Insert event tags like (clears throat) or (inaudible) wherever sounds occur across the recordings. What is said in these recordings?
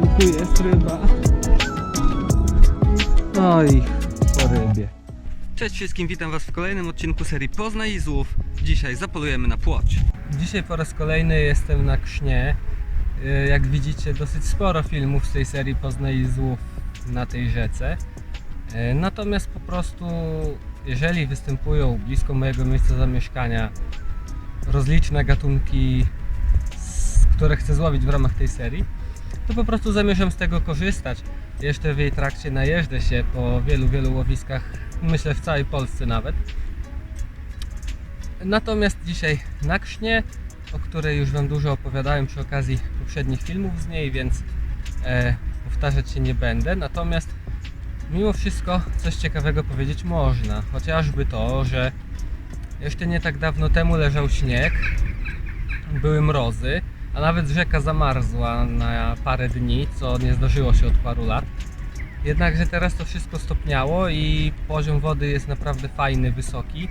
Zielku jest ryba. Oj, po rybie. Cześć wszystkim, witam was w kolejnym odcinku serii Poznaj i Złów. Dzisiaj zapolujemy na płoć. Dzisiaj po raz kolejny jestem na Krznie. Y, Jak widzicie, dosyć sporo filmów z tej serii Poznaj i Złów na tej rzece. Y, Natomiast po prostu, jeżeli występują blisko mojego miejsca zamieszkania rozliczne gatunki, które chcę złowić w ramach tej serii, to po prostu zamierzam z tego korzystać. Jeszcze w jej trakcie najeżdżę się po wielu, wielu łowiskach, myślę w całej Polsce nawet. Natomiast dzisiaj na Krznie, o której już Wam dużo opowiadałem przy okazji poprzednich filmów z niej, więc e, powtarzać się nie będę. Natomiast mimo wszystko coś ciekawego powiedzieć można. Chociażby to, że jeszcze nie tak dawno temu leżał śnieg, były mrozy, a nawet rzeka zamarzła na parę dni, co nie zdarzyło się od paru lat. Jednakże teraz to wszystko stopniało i poziom wody jest naprawdę fajny, wysoki.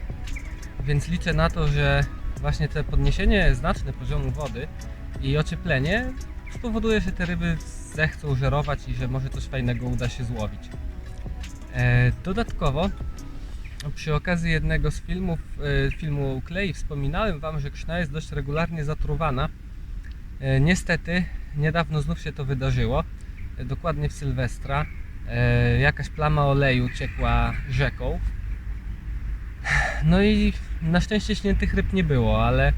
Więc liczę na to, że właśnie to podniesienie znaczne poziomu wody i ocieplenie spowoduje, że te ryby zechcą żerować i że może coś fajnego uda się złowić. E, dodatkowo przy okazji jednego z filmów, e, filmu o uklei wspominałem Wam, że krzna jest dość regularnie zatruwana. E, Niestety niedawno znów się to wydarzyło, e, dokładnie w Sylwestra. E, Jakaś plama oleju ciekła rzeką. No i na szczęście śniętych ryb nie było, ale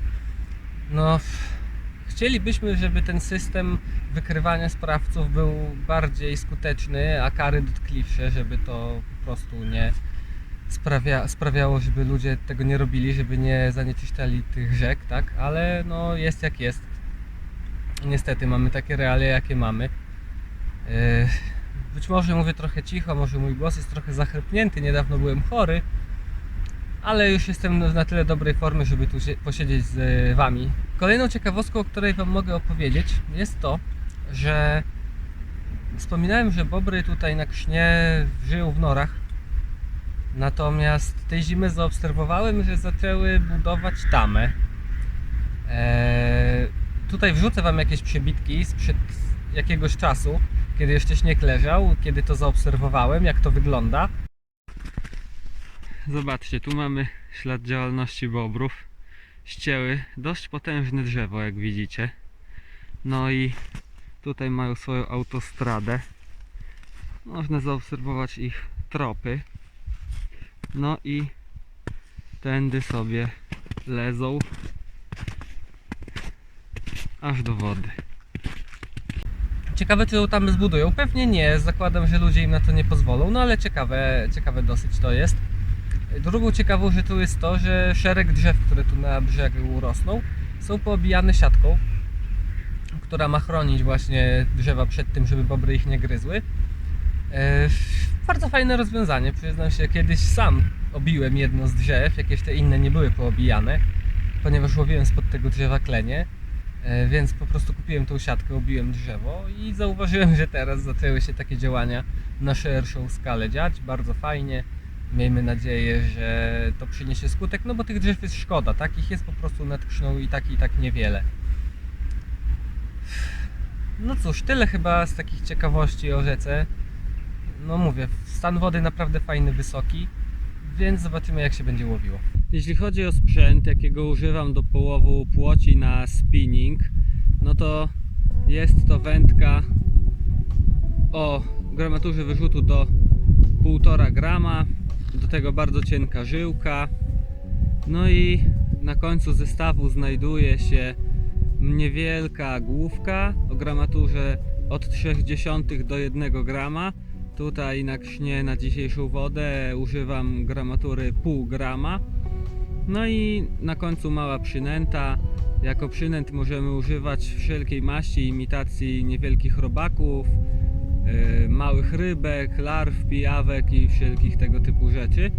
no chcielibyśmy, żeby ten system wykrywania sprawców był bardziej skuteczny, a kary dotkliwsze, żeby to po prostu nie sprawia, sprawiało, żeby ludzie tego nie robili, żeby nie zanieczyszczali tych rzek, tak? Ale no jest jak jest. Niestety mamy takie realia, jakie mamy. Yy, Być może mówię trochę cicho, może mój głos jest trochę zachrypnięty, niedawno byłem chory, ale już jestem na tyle dobrej formy, żeby tu posiedzieć z y, Wami. Kolejną ciekawostką, o której Wam mogę opowiedzieć, jest to, że wspominałem, że Bobry tutaj na Krznie żyją w norach. Natomiast tej zimy zaobserwowałem, że zaczęły budować tamę. Eee, tutaj wrzucę Wam jakieś przebitki sprzed jakiegoś czasu, kiedy jeszcze śnieg leżał, kiedy to zaobserwowałem, jak to wygląda. Zobaczcie, tu mamy ślad działalności bobrów. Ścięły dość potężne drzewo, jak widzicie. No i tutaj mają swoją autostradę. Można zaobserwować ich tropy. No i tędy sobie lezą aż do wody. Ciekawe, czy ją tam zbudują. Pewnie nie. Zakładam, że ludzie im na to nie pozwolą. No ale ciekawe, ciekawe dosyć to jest. Drugą ciekawą rzeczą jest to, że szereg drzew, które tu na brzegu rosną, są poobijane siatką, która ma chronić właśnie drzewa przed tym, żeby bobry ich nie gryzły. E, Bardzo fajne rozwiązanie. Przyznam się, kiedyś sam obiłem jedno z drzew, jakieś te inne nie były poobijane, ponieważ łowiłem spod tego drzewa klenie. E, Więc po prostu kupiłem tą siatkę, obiłem drzewo i zauważyłem, że teraz zaczęły się takie działania na szerszą skalę dziać. Bardzo fajnie. Miejmy nadzieję, że to przyniesie skutek, no bo tych drzew jest szkoda, tak? Ich jest po prostu nad Krzną i tak i tak niewiele. No cóż, tyle chyba z takich ciekawości o rzece. No mówię, stan wody naprawdę fajny, wysoki, więc zobaczymy jak się będzie łowiło. Jeśli chodzi o sprzęt, jakiego używam do połowu płoci na spinning, no to jest to wędka o gramaturze wyrzutu do 1,5 grama, do tego bardzo cienka żyłka. No i na końcu zestawu znajduje się niewielka główka o gramaturze od 0,3 do 1 grama. Tutaj na krznie na dzisiejszą wodę używam gramatury pół grama. No i na końcu mała przynęta. Jako przynęt możemy używać wszelkiej maści imitacji niewielkich robaków, yy, małych rybek, larw, pijawek i wszelkich tego typu rzeczy.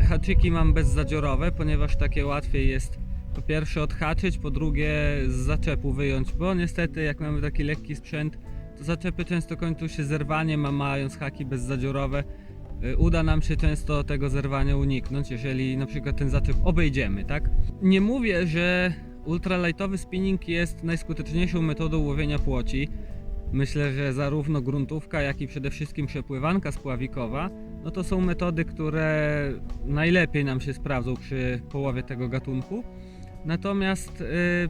Haczyki mam bezzadziorowe, ponieważ takie łatwiej jest po pierwsze odhaczyć, po drugie z zaczepu wyjąć, bo niestety jak mamy taki lekki sprzęt, zaczepy często kończą się zerwaniem, a mając haki bezzadziorowe y, uda nam się często tego zerwania uniknąć, jeżeli na przykład ten zaczep obejdziemy, tak? Nie mówię, że ultralightowy spinning jest najskuteczniejszą metodą łowienia płoci. Myślę, że zarówno gruntówka, jak i przede wszystkim przepływanka spławikowa, no to są metody, które najlepiej nam się sprawdzą przy połowie tego gatunku. Natomiast y,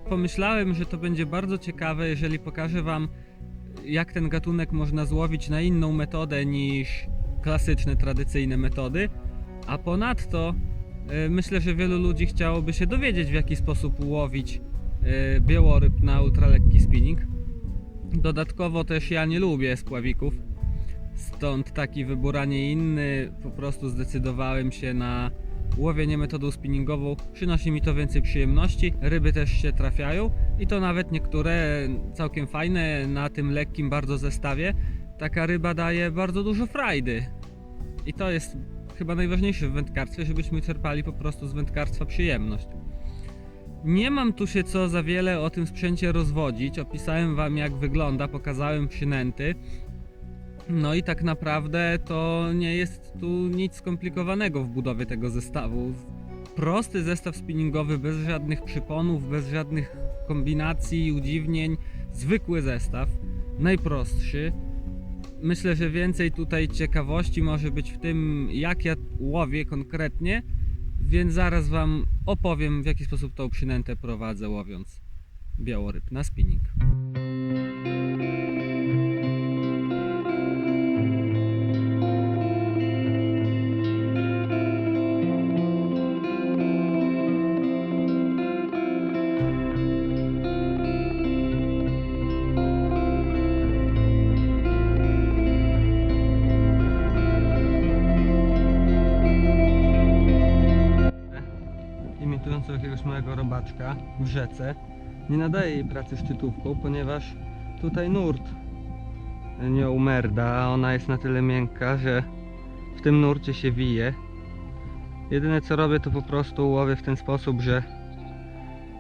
pomyślałem, że to będzie bardzo ciekawe, jeżeli pokażę Wam, jak ten gatunek można złowić na inną metodę niż klasyczne, tradycyjne metody. A ponadto y, myślę, że wielu ludzi chciałoby się dowiedzieć, w jaki sposób łowić y, białoryb na ultralekki spinning. Dodatkowo też ja nie lubię spławików, stąd taki wybór, a nie inny. Po prostu zdecydowałem się na łowienie metodą spinningową. Przynosi mi to więcej przyjemności. Ryby też się trafiają i to nawet niektóre całkiem fajne na tym lekkim bardzo zestawie. Taka ryba daje bardzo dużo frajdy. I to jest chyba najważniejsze w wędkarstwie, żebyśmy czerpali po prostu z wędkarstwa przyjemność. Nie mam tu się co za wiele o tym sprzęcie rozwodzić. Opisałem Wam jak wygląda, pokazałem przynęty. No i tak naprawdę to nie jest tu nic skomplikowanego w budowie tego zestawu. Prosty zestaw spinningowy, bez żadnych przyponów, bez żadnych kombinacji, udziwnień. Zwykły zestaw, najprostszy. Myślę, że więcej tutaj ciekawości może być w tym, jak ja łowię konkretnie, więc zaraz Wam opowiem, w jaki sposób tą przynętę prowadzę łowiąc białoryb na spinning. W rzece. Nie nadaje jej pracy szczytówką, ponieważ tutaj nurt nie umerda, a ona jest na tyle miękka, że w tym nurcie się wije. Jedyne co robię to po prostu łowię w ten sposób, że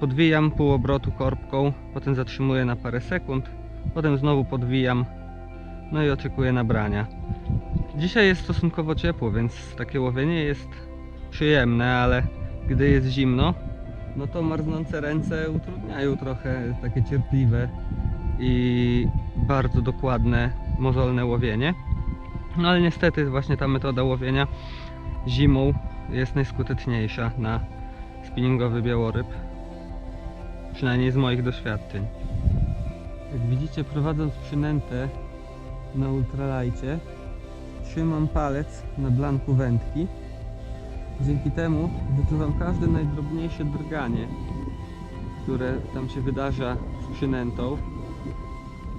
podwijam pół obrotu korbką, potem zatrzymuję na parę sekund, potem znowu podwijam, no i oczekuję nabrania. Dzisiaj jest stosunkowo ciepło, więc takie łowienie jest przyjemne, ale gdy jest zimno, no to marznące ręce utrudniają trochę takie cierpliwe i bardzo dokładne, mozolne łowienie. No ale niestety właśnie ta metoda łowienia zimą jest najskuteczniejsza na spinningowy białoryb. Przynajmniej z moich doświadczeń. Jak widzicie prowadząc przynętę na ultralajcie trzymam palec na blanku wędki Dzięki temu wyczuwam każde najdrobniejsze drganie, które tam się wydarza z przynętą.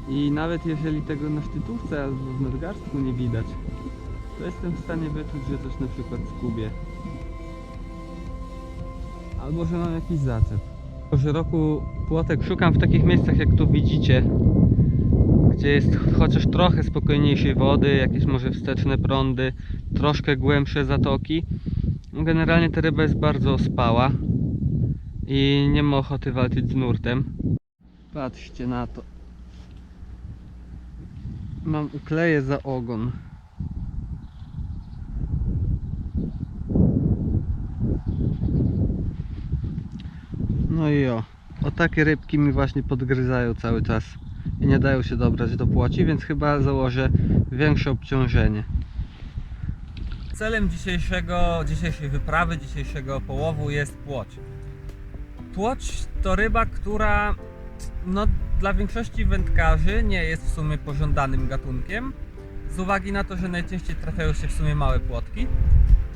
I nawet jeżeli tego na szczytówce albo w nadgarstku nie widać, to jestem w stanie wyczuć, że coś na przykład skubie. Albo że mam jakiś zaczep. Po szeroku płotek szukam w takich miejscach jak tu widzicie, gdzie jest chociaż trochę spokojniejszej wody, jakieś może wsteczne prądy, troszkę głębsze zatoki. Generalnie ta ryba jest bardzo ospała i nie ma ochoty walczyć z nurtem. Patrzcie na to. Mam ukleję za ogon. No i o. O takie rybki mi właśnie podgryzają cały czas i nie dają się dobrać do płoci, więc chyba założę większe obciążenie. Celem dzisiejszego, dzisiejszej wyprawy, dzisiejszego połowu jest płoć. Płoć to ryba, która no, dla większości wędkarzy nie jest w sumie pożądanym gatunkiem, z uwagi na to, że najczęściej trafiają się w sumie małe płotki.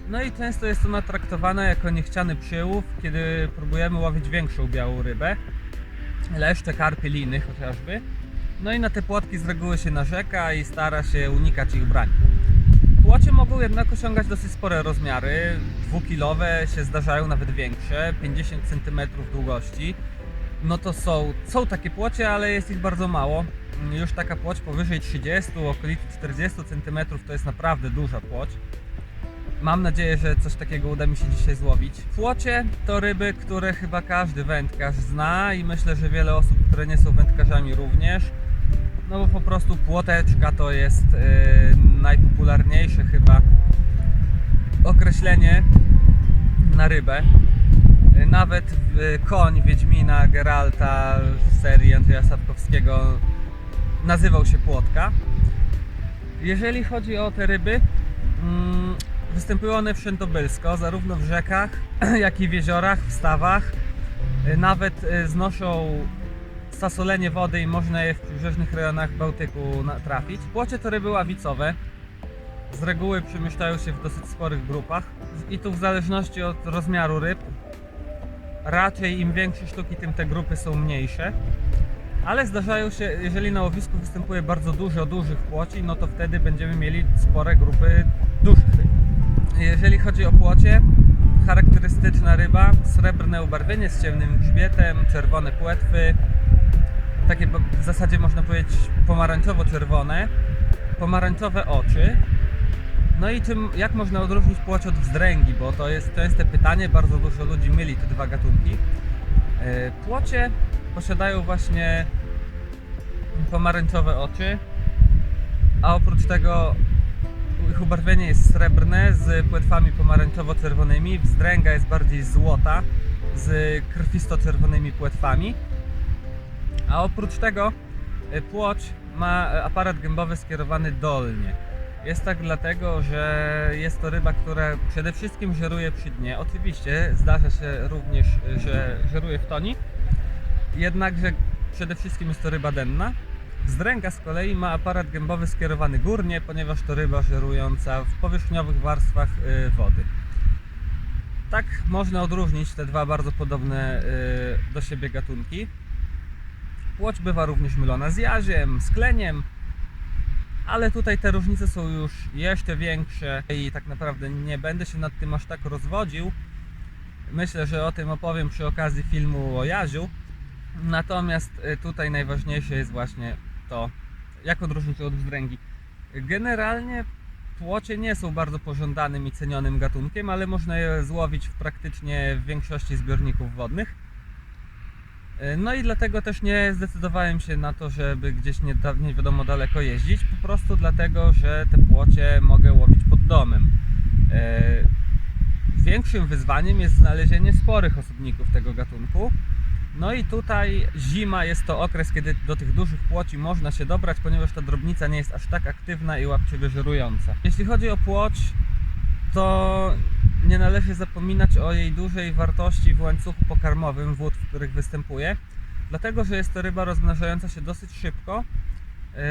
No i często jest ona traktowana jako niechciany przyłów, kiedy próbujemy łowić większą białą rybę, leszcze, karpie, liny chociażby. No i na te płotki z reguły się narzeka i stara się unikać ich brania. Płocie mogą jednak osiągać dosyć spore rozmiary, dwukilowe się zdarzają nawet większe, 50 cm długości. No to są, są takie płocie, ale jest ich bardzo mało. Już taka płoć powyżej 30, okolicy 40 cm to jest naprawdę duża płoć. Mam nadzieję, że coś takiego uda mi się dzisiaj złowić. Płocie to ryby, które chyba każdy wędkarz zna i myślę, że wiele osób, które nie są wędkarzami również. No bo po prostu płoteczka to jest yy, najpopularniejsze chyba określenie na rybę. Y, Nawet y, koń Wiedźmina Geralta w serii Andrzeja Sapkowskiego nazywał się Płotka. Jeżeli chodzi o te ryby, mm, występują one wszędobylsko, zarówno w rzekach, (clears throat) jak i w jeziorach, w stawach. Y, Nawet y, znoszą fasolenie wody i można je w przybrzeżnych rejonach Bałtyku trafić. Płocie to ryby ławicowe. Z reguły przemieszczają się w dosyć sporych grupach i tu w zależności od rozmiaru ryb raczej im większe sztuki, tym te grupy są mniejsze. Ale zdarzają się, jeżeli na łowisku występuje bardzo dużo dużych płoci, no to wtedy będziemy mieli spore grupy dużych ryb. Jeżeli chodzi o płocie, charakterystyczna ryba, srebrne ubarwienie z ciemnym grzbietem, czerwone płetwy, takie w zasadzie można powiedzieć pomarańczowo-czerwone, pomarańczowe oczy. No i czym, jak można odróżnić płoć od wzdręgi, bo to jest częste pytanie, bardzo dużo ludzi myli te dwa gatunki. E, Płocie posiadają właśnie pomarańczowe oczy, a oprócz tego ich ubarwienie jest srebrne z płetwami pomarańczowo-czerwonymi, wzdręga jest bardziej złota z krwisto-czerwonymi płetwami. A oprócz tego y, płoć ma y, aparat gębowy skierowany dolnie. Jest tak dlatego, że jest to ryba, która przede wszystkim żeruje przy dnie. Oczywiście zdarza się również, y, że żeruje w toni, jednakże przede wszystkim jest to ryba denna. Wzdręga z kolei ma aparat gębowy skierowany górnie, ponieważ to ryba żerująca w powierzchniowych warstwach wody. Tak można odróżnić te dwa bardzo podobne do siebie gatunki. Płoć bywa również mylona z jaziem, z kleniem, ale tutaj te różnice są już jeszcze większe i tak naprawdę nie będę się nad tym aż tak rozwodził. Myślę, że o tym opowiem przy okazji filmu o jaziu. Natomiast y, tutaj najważniejsze jest właśnie to, jak odróżnić od wzdręgi. Generalnie płocie nie są bardzo pożądanym i cenionym gatunkiem, ale można je złowić w praktycznie w większości zbiorników wodnych. E, No i dlatego też nie zdecydowałem się na to, żeby gdzieś nie, nie wiadomo daleko jeździć, po prostu dlatego, że te płocie mogę łowić pod domem. E, Większym wyzwaniem jest znalezienie sporych osobników tego gatunku. No i tutaj zima jest to okres, kiedy do tych dużych płoci można się dobrać, ponieważ ta drobnica nie jest aż tak aktywna i łapczywie żerująca. Jeśli chodzi o płoć, to nie należy zapominać o jej dużej wartości w łańcuchu pokarmowym wód, w których występuje, dlatego że jest to ryba rozmnażająca się dosyć szybko. Yy,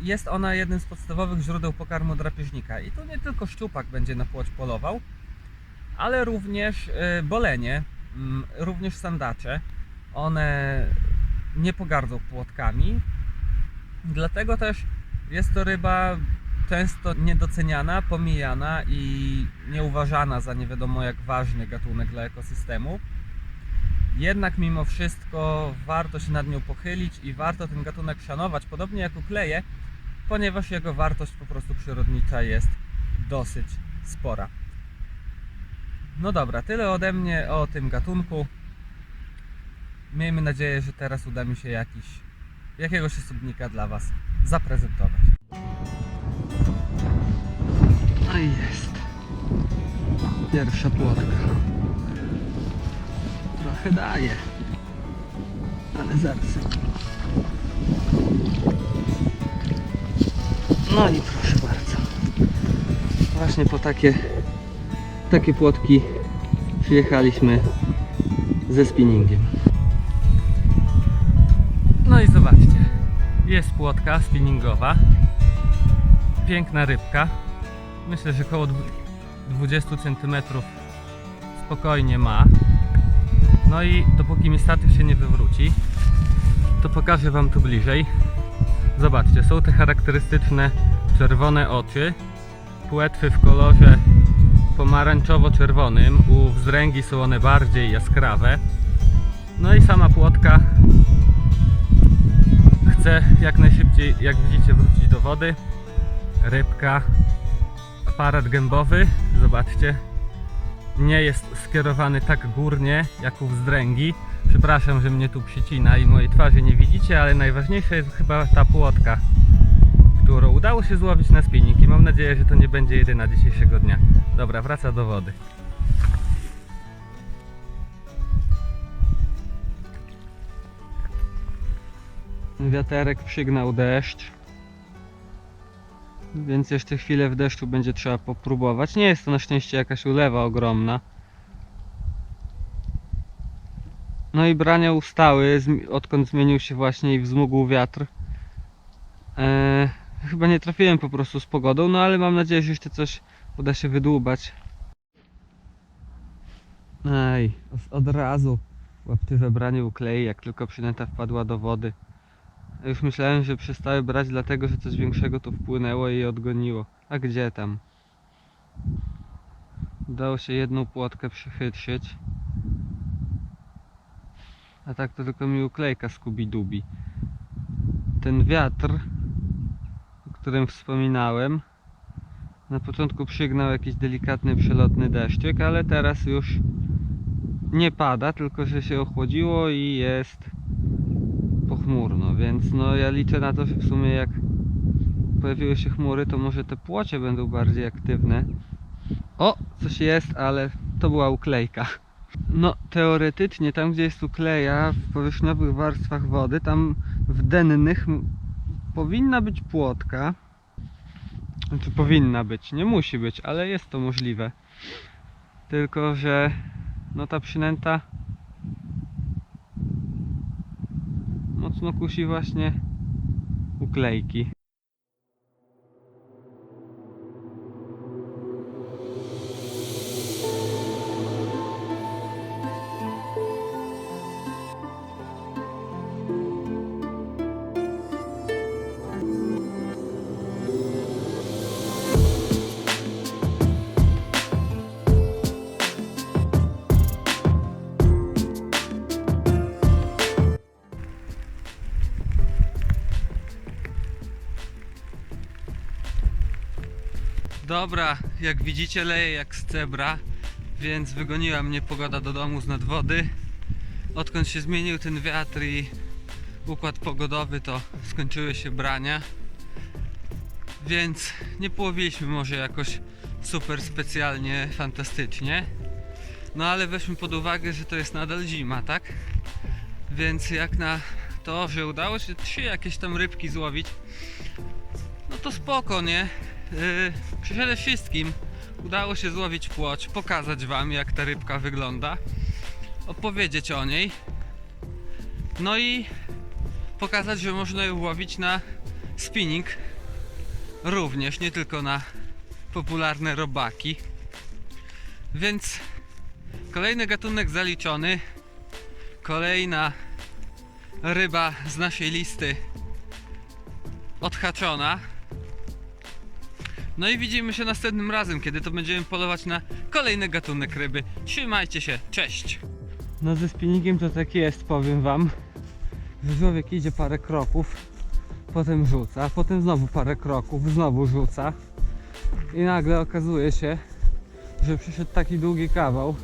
Jest ona jednym z podstawowych źródeł pokarmu drapieżnika i tu nie tylko szczupak będzie na płoć polował, ale również yy, bolenie, mm, również sandacze. One nie pogardzą płotkami, dlatego też jest to ryba często niedoceniana, pomijana i nieuważana za nie wiadomo jak ważny gatunek dla ekosystemu. Jednak mimo wszystko warto się nad nią pochylić i warto ten gatunek szanować, podobnie jak ukleje, ponieważ jego wartość po prostu przyrodnicza jest dosyć spora. No dobra, tyle ode mnie o tym gatunku. Miejmy nadzieję, że teraz uda mi się jakiś, jakiegoś osobnika dla Was zaprezentować. I jest. Pierwsza płotka. Trochę daje. Ale zaraz. No i proszę bardzo. Właśnie po takie takie płotki przyjechaliśmy ze spinningiem. No i zobaczcie. Jest płotka spinningowa. Piękna rybka. Myślę, że około dwu- 20 cm spokojnie ma. No i dopóki mi statyw się nie wywróci, to pokażę Wam tu bliżej. Zobaczcie, są te charakterystyczne czerwone oczy, płetwy w kolorze pomarańczowo-czerwonym, u wzdręgi są one bardziej jaskrawe. No i sama płotka chce jak najszybciej, jak widzicie, wrócić do wody rybka, aparat gębowy, zobaczcie, nie jest skierowany tak górnie jak u wzdręgi. Przepraszam, że mnie tu przycina i mojej twarzy nie widzicie, ale najważniejsza jest chyba ta płotka, którą udało się złowić na spinning i mam nadzieję, że to nie będzie jedyna dzisiejszego dnia. Dobra, wraca do wody. Wiaterek przygnał deszcz. Więc jeszcze chwilę w deszczu będzie trzeba popróbować. Nie jest to na szczęście jakaś ulewa ogromna. No i brania ustały, odkąd zmienił się właśnie i wzmógł wiatr. Eee, chyba nie trafiłem po prostu z pogodą, no ale mam nadzieję, że jeszcze coś uda się wydłubać. Ej, od razu łaptywe branie uklei, jak tylko przynęta wpadła do wody. Już myślałem, że przestały brać dlatego, że coś większego tu wpłynęło i je odgoniło. A gdzie tam? Udało się jedną płotkę przychytrzyć. A tak to tylko mi uklejka skubi-dubi. Ten wiatr, o którym wspominałem, na początku przygnał jakiś delikatny przelotny deszczyk, ale teraz już nie pada, tylko że się ochłodziło i jest pochmurno, więc no ja liczę na to, że w sumie jak pojawiły się chmury, to może te płocie będą bardziej aktywne. O, coś jest, ale to była uklejka. No, teoretycznie tam, gdzie jest ukleja w powierzchniowych warstwach wody, tam w dennych powinna być płotka. Znaczy powinna być, nie musi być, ale jest to możliwe. Tylko, że no ta przynęta mocno kusi właśnie uklejki. Dobra, jak widzicie leje jak z cebra, więc wygoniła mnie pogoda do domu z nadwody. Odkąd się zmienił ten wiatr i układ pogodowy, to skończyły się brania. Więc nie połowiliśmy może jakoś super specjalnie, fantastycznie. No ale weźmy pod uwagę, że to jest nadal zima, tak? Więc jak na to, że udało się trzy jakieś tam rybki złowić, no to spoko, nie? Yy, przede wszystkim udało się złowić płoć, pokazać wam jak ta rybka wygląda, opowiedzieć o niej, no i pokazać, że można ją łowić na spinning również, nie tylko na popularne robaki. Więc kolejny gatunek zaliczony, kolejna ryba z naszej listy odhaczona. No i widzimy się następnym razem, kiedy to będziemy polować na kolejny gatunek ryby. Trzymajcie się, cześć! No ze spinningiem to tak jest, powiem wam. Że człowiek idzie parę kroków, potem rzuca, potem znowu parę kroków, znowu rzuca. I nagle okazuje się, że przyszedł taki długi kawał,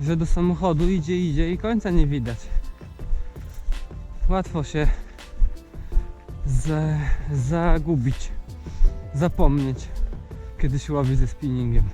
że do samochodu idzie, idzie i końca nie widać. Łatwo się za, zagubić zapomnieć, kiedy się łowi ze spinningiem.